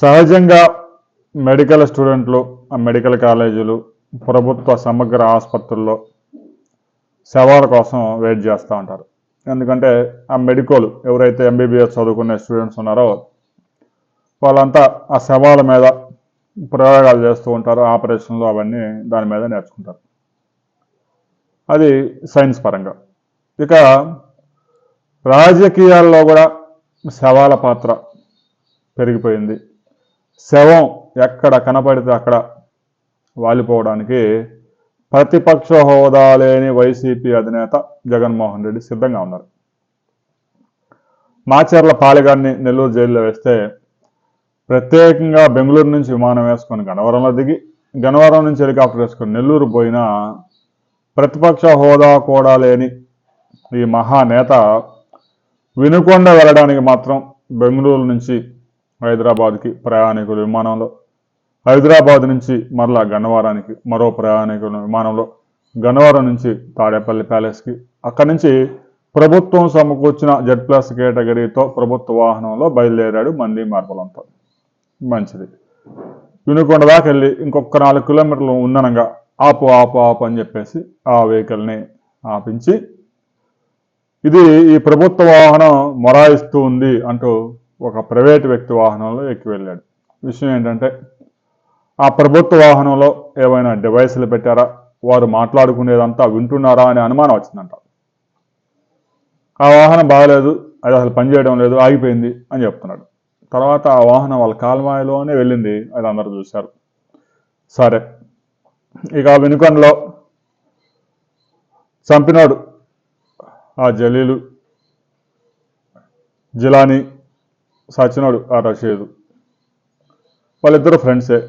సహజంగా మెడికల్ స్టూడెంట్లు ఆ మెడికల్ కాలేజీలు ప్రభుత్వ సమగ్ర ఆసుపత్రుల్లో సేవల కోసం వెయిట్ చేస్తూ ఉంటారు. ఎందుకంటే ఆ మెడికోలు ఎవరైతే ఎంబీబీఎస్ చదువుకునే స్టూడెంట్స్ ఉన్నారో వాళ్ళంతా ఆ శవాల మీద ప్రయోగాలు చేస్తూ ఉంటారు ఆపరేషన్లు అవన్నీ దాని మీద నేర్చుకుంటారు. అది సైన్స్ పరంగా. ఇక రాజకీయాల్లో కూడా శవాల పాత్ర పెరిగిపోయింది. శవం ఎక్కడ కనపడితే అక్కడ వాలిపోవడానికి ప్రతిపక్ష హోదా లేని వైసీపీ అధినేత జగన్మోహన్ రెడ్డి సిద్ధంగా ఉన్నారు. మాచర్ల పాలెగాన్ని నెల్లూరు జైల్లో వేస్తే ప్రత్యేకంగా బెంగళూరు నుంచి విమానం వేసుకొని గన్నవరంలో దిగి గన్నవరం నుంచి హెలికాప్టర్ వేసుకొని నెల్లూరు పోయిన ప్రతిపక్ష హోదా కూడా లేని ఈ మహానేత వినుకొండ వెళ్ళడానికి మాత్రం బెంగళూరు నుంచి హైదరాబాద్కి ప్రయాణికుల విమానంలో హైదరాబాద్ నుంచి మరలా గన్నవరానికి మరో ప్రయాణికుల విమానంలో గన్నవరం నుంచి తాడేపల్లి ప్యాలెస్కి. అక్కడి నుంచి ప్రభుత్వం సమకూర్చిన జెడ్ ప్లస్ కేటగిరీతో ప్రభుత్వ వాహనంలో బయలుదేరాడు మంది మార్పులంతా. మంచిది. వినుకొండ దాకా వెళ్ళి ఇంకొక నాలుగు కిలోమీటర్లు ఉందనంగా ఆపు ఆపు ఆపు అని చెప్పేసి ఆ వెహికల్ని ఆపించి ఇది ఈ ప్రభుత్వ వాహనం మొరాయిస్తూ ఉంది అంటూ ఒక ప్రైవేట్ వ్యక్తి వాహనంలో ఎక్కి వెళ్ళాడు. విషయం ఏంటంటే ఆ ప్రభుత్వ వాహనంలో ఏవైనా డివైసులు పెట్టారా? వారు మాట్లాడుకునేదంతా వింటున్నారా అనే అనుమానం వచ్చిందంట. ఆ వాహనం బాగలేదు అది అసలు పనిచేయడం లేదు ఆగిపోయింది అని చెప్తున్నాడు. తర్వాత ఆ వాహనం వాళ్ళ కాల్మాయలోనే వెళ్ళింది అది అందరూ చూశారు. సరే ఇక వెనుకొండలో చంపినాడు ఆ జలీలు జిలానీ సచినోడు ఆ రషీద్. వాళ్ళిద్దరు ఫ్రెండ్సే.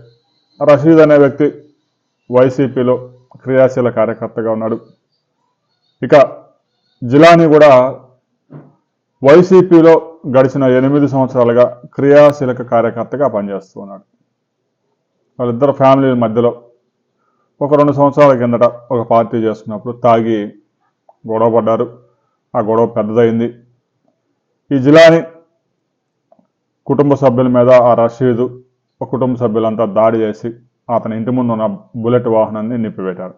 రషీద్ అనే వ్యక్తి వైసీపీలో క్రియాశీల కార్యకర్తగా ఉన్నాడు. ఇక జిలాని కూడా వైసీపీలో గడిచిన ఎనిమిది సంవత్సరాలుగా క్రియాశీలక కార్యకర్తగా పనిచేస్తూ ఉన్నాడు. వాళ్ళిద్దరు ఫ్యామిలీ మధ్యలో ఒక రెండు సంవత్సరాల కిందట ఒక పార్టీ చేసుకున్నప్పుడు తాగి గొడవ పడ్డారు ఆ గొడవ పెద్దదైంది. ఈ జిలాని కుటుంబ సభ్యుల మీద ఆ రషీదు ఒక కుటుంబ సభ్యులంతా దాడి చేసి అతని ఇంటి ముందు ఉన్న బుల్లెట్ వాహనాన్ని నిప్పిపెట్టారు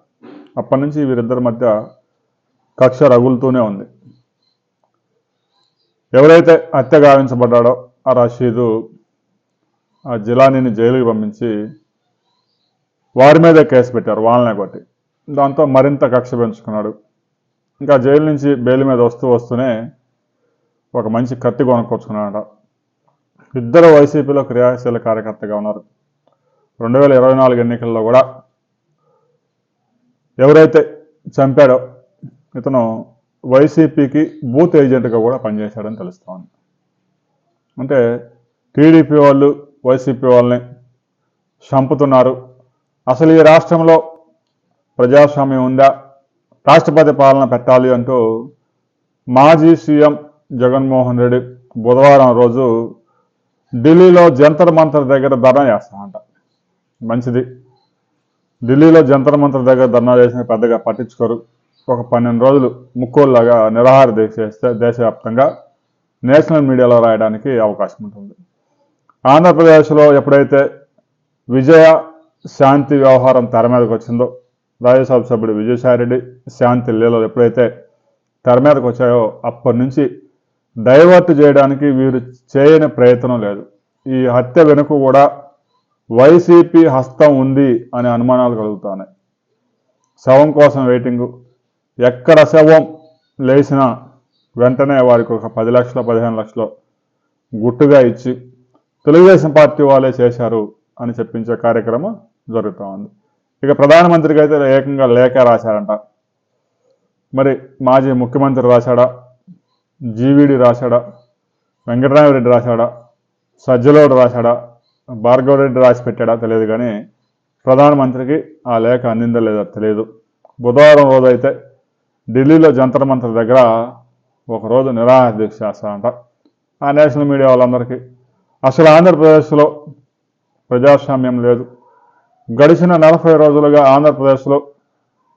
అప్పటి నుంచి వీరిద్దరి మధ్య కక్ష రగులుతూనే ఉంది. ఎవరైతే హత్య గావించబడ్డాడో ఆ రషీదు ఆ జిలానీని జైలుకి పంపించి వారి మీదే కేసు పెట్టారు వాళ్ళనే కొట్టి. దాంతో మరింత కక్ష పెంచుకున్నాడు. ఇంకా జైలు నుంచి బెయిల్ మీద వస్తూ వస్తూనే ఒక మంచి కత్తి కొనుక్కొచ్చుకున్నాడట. ఇద్దరు వైసీపీలో క్రియాశీల కార్యకర్తగా ఉన్నారు. రెండు వేల ఇరవై నాలుగు ఎన్నికల్లో కూడా ఎవరైతే చంపాడో ఇతను వైసీపీకి బూత్ ఏజెంట్గా కూడా పనిచేశాడని తెలుస్తూ ఉంది అంటే టీడీపీ వాళ్ళు వైసీపీ వాళ్ళని చంపుతున్నారు. అసలు ఈ రాష్ట్రంలో ప్రజాస్వామ్యం ఉందా? రాష్ట్రపతి పాలన పెట్టాలి అంటూ మాజీ సీఎం జగన్మోహన్ రెడ్డి బుధవారం రోజు ఢిల్లీలో జంతర్ మంతర్ దగ్గర ధర్నా చేస్తామంట. మంచిది. ఢిల్లీలో జంతర్ మంతర్ దగ్గర ధర్నా చేసిన పెద్దగా పట్టించుకోరు. ఒక పన్నెండు రోజులు ముక్కోళ్ళగా నిరాహార దీక్ష చేస్తే దేశవ్యాప్తంగా నేషనల్ మీడియాలో రాయడానికి అవకాశం ఉంటుంది. ఆంధ్రప్రదేశ్లో ఎప్పుడైతే విజయ శాంతి వ్యవహారం తెర మీదకి వచ్చిందో రాజ్యసభ సభ్యుడు విజయసాయిరెడ్డి శాంతి లీలలు ఎప్పుడైతే తెర మీదకి వచ్చాయో అప్పటి నుంచి డైవర్ట్ చేయడానికి వీరు చేయని ప్రయత్నం లేదు. ఈ హత్య వెనుక కూడా వైసీపీ హస్తం ఉంది అనే అనుమానాలు కలుగుతున్నాయి. శవం కోసం వెయిటింగు. ఎక్కడ శవం లేచినా వెంటనే వారికి ఒక పది లక్షల పదిహేను లక్షలు గుట్టుగా ఇచ్చి తెలుగుదేశం పార్టీ వాళ్ళే చేశారు అని చెప్పించే కార్యక్రమం జరుగుతూ ఉంది. ఇక ప్రధానమంత్రికి అయితే ఏకంగా లేఖ రాశారంట. మరి మాజీ ముఖ్యమంత్రి రాశాడా? జీవీడి రాశాడా? వెంకటరామరెడ్డి రాశాడా? సజ్జలోడు రాశాడా? భార్గవరెడ్డి రాసి పెట్టాడా? తెలియదు కానీ ప్రధానమంత్రికి ఆ లేఖ అందిందో లేదో తెలియదు. బుధవారం రోజైతే ఢిల్లీలో జంతర్ మంత్ర దగ్గర ఒకరోజు నిరాహార దీక్ష చేస్తారంట. ఆ నేషనల్ మీడియా వాళ్ళందరికీ అసలు ఆంధ్రప్రదేశ్లో ప్రజాస్వామ్యం లేదు. గడిచిన నలభై రోజులుగా ఆంధ్రప్రదేశ్లో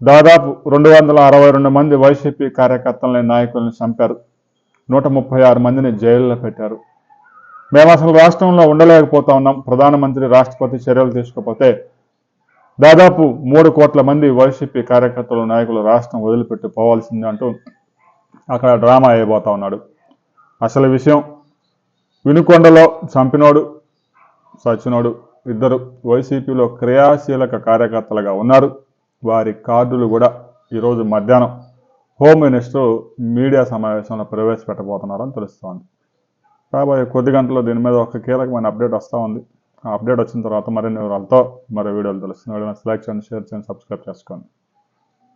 దాదాపు రెండు వందల అరవై రెండు మంది వైసీపీ కార్యకర్తలని నాయకుల్ని చంపారు. నూట ముప్పై ఆరు మందిని జైల్లో పెట్టారు. మేము అసలు రాష్ట్రంలో ఉండలేకపోతా ఉన్నాం. ప్రధానమంత్రి రాష్ట్రపతి చర్యలు తీసుకోకపోతే దాదాపు మూడు కోట్ల మంది వైసీపీ కార్యకర్తలు నాయకులు రాష్ట్రం వదిలిపెట్టి పోవాల్సిందే అంటూ అక్కడ డ్రామా అయిపోతా ఉన్నాడు. అసలు విషయం వినుకొండలో చంపినోడు సచ్చినోడు ఇద్దరు వైసీపీలో క్రియాశీలక కార్యకర్తలుగా ఉన్నారు. వారి కార్డులు కూడా ఈరోజు మధ్యాహ్నం హోమ్ మినిస్టర్ మీడియా సమావేశంలో ప్రవేశపెట్టబోతున్నారని తెలుస్తోంది. రాబోయే కొద్ది గంటల్లో దీని మీద ఒక కీలకమైన అప్డేట్ వస్తూ ఉంది. ఆ అప్డేట్ వచ్చిన తర్వాత మరిన్ని వివరాలతో మరో వీడియోలు తెలుస్తుంది వీడియో లైక్ చేయండి షేర్ చేయండి సబ్స్క్రైబ్ చేసుకోండి.